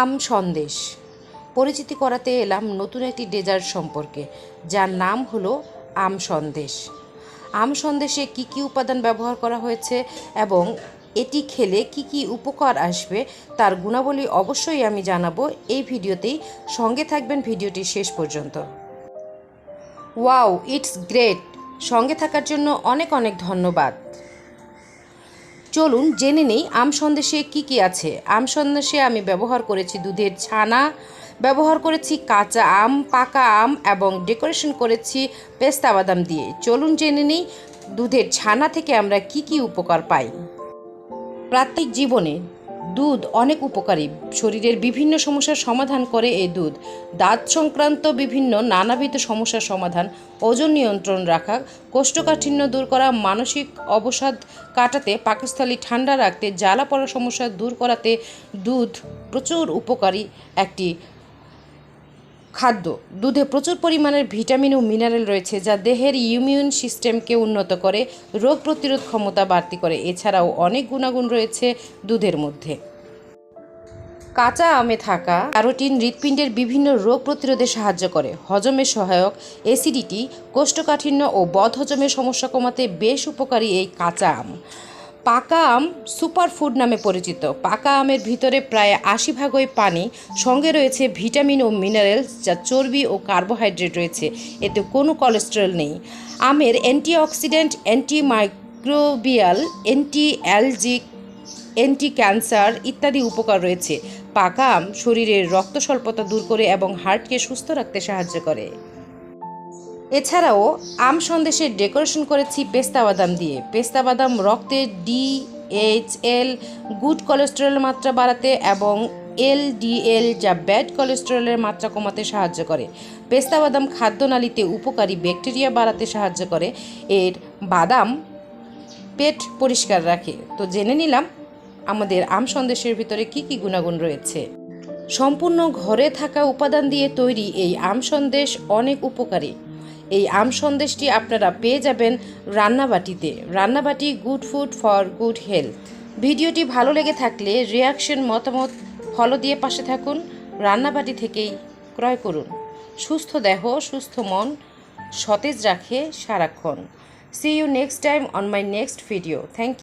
আম সন্দেশ। পরিচিতি করাতে এলাম নতুন একটি ডেজার্ট সম্পর্কে, যার নাম হলো আম সন্দেশ। আম সন্দেশে কি কি উপাদান ব্যবহার করা হয়েছে এবং এটি খেলে কি কি উপকার আসবে তার গুণাবলী অবশ্যই আমি জানাব এই ভিডিওতেই। সঙ্গে থাকবেন ভিডিওটি শেষ পর্যন্ত। Wow, it's great! সঙ্গে থাকার জন্য অনেক অনেক ধন্যবাদ। চলুন জেনে নেই আম সন্দেশে কি কি আছে। আম সন্দেশে আমি ব্যবহার করেছি দুধের ছানা, ব্যবহার করেছি কাঁচা আম, পাকা আম এবং ডেকোরেশন করেছি পেস্তা বাদাম দিয়ে। চলুন জেনে নেই দুধের ছানা থেকে আমরা কি কি উপকার পাই। প্রাত্যিক জীবনে দুধ অনেক উপকারী। শরীরের বিভিন্ন সমস্যার সমাধান করে এই দুধ। দাঁত সংক্রান্ত বিভিন্ন নানাবিধ সমস্যার সমাধান, ওজন নিয়ন্ত্রণ রাখা, কোষ্ঠকাঠিন্য দূর করা, মানসিক অবসাদ কাটাতে, পাকস্থলী ঠান্ডা রাখতে, জ্বালা পড়া সমস্যা দূর করাতে দুধ প্রচুর উপকারী একটি খাদ্য। দুধে প্রচুর পরিমাণের ভিটামিন ও মিনারেল রয়েছে যা দেহের ইমিউন সিস্টেমকে উন্নত করে, রোগ প্রতিরোধ ক্ষমতা বাড়তি করে। এছাড়াও অনেক গুণাগুণ রয়েছে দুধের মধ্যে। কাঁচা আমে থাকা ক্যারোটিন হৃৎপিণ্ডের বিভিন্ন রোগ প্রতিরোধে সাহায্য করে। হজমে সহায়ক অ্যাসিডিটি, কোষ্ঠকাঠিন্য ও বদহজমের সমস্যা কমাতে বেশ উপকারী এই কাঁচা আম। পাকা আম সুপার ফুড নামে পরিচিত। পাকা আমের ভিতরে প্রায় আশি ভাগই পানি। সঙ্গে রয়েছে ভিটামিন ও মিনারেলস যা চর্বি ও কার্বোহাইড্রেট রয়েছে। এতে কোনো কোলেস্টেরল নেই। আমের antioxidant anti microbial anti allergic anti cancer ইত্যাদি উপকার রয়েছে। পাকা আম শরীরের রক্ত স্বল্পতা দূর করে এবং হার্টকে সুস্থ রাখতে সাহায্য করে। এছাড়াও আম সন্দেশের ডেকোরেশন করেছি পেস্তা বাদাম দিয়ে। পেস্তা বাদাম রক্তে ডি এইচ এল গুড কোলেস্টেরলের মাত্রা বাড়াতে এবং এলডিএল যা ব্যাড কোলেস্টেরলের মাত্রা কমাতে সাহায্য করে। পেস্তা বাদাম খাদ্যনালীতে উপকারী ব্যাকটেরিয়া বাড়াতে সাহায্য করে। এর বাদাম পেট পরিষ্কার রাখে। তো জেনে নিলাম আমাদের আম সন্দেশের ভিতরে কি কি গুণাগুণ রয়েছে। সম্পূর্ণ ঘরে থাকা উপাদান দিয়ে তৈরি এই আম সন্দেশ অনেক উপকারী। এই আম সন্দেশটি আপনারা পেয়ে যাবেন রান্নাবাটিতে। Rannabati good food for good health ভিডিওটি ভালো লেগে থাকলে রিয়াকশন মতামত ফলো দিয়ে পাশে থাকুন। রান্নাবাটি থেকেই ক্রয় করুন। সুস্থ দেহ, সুস্থ মন সতেজ রাখে সারাক্ষণ। See you next time on my next video thank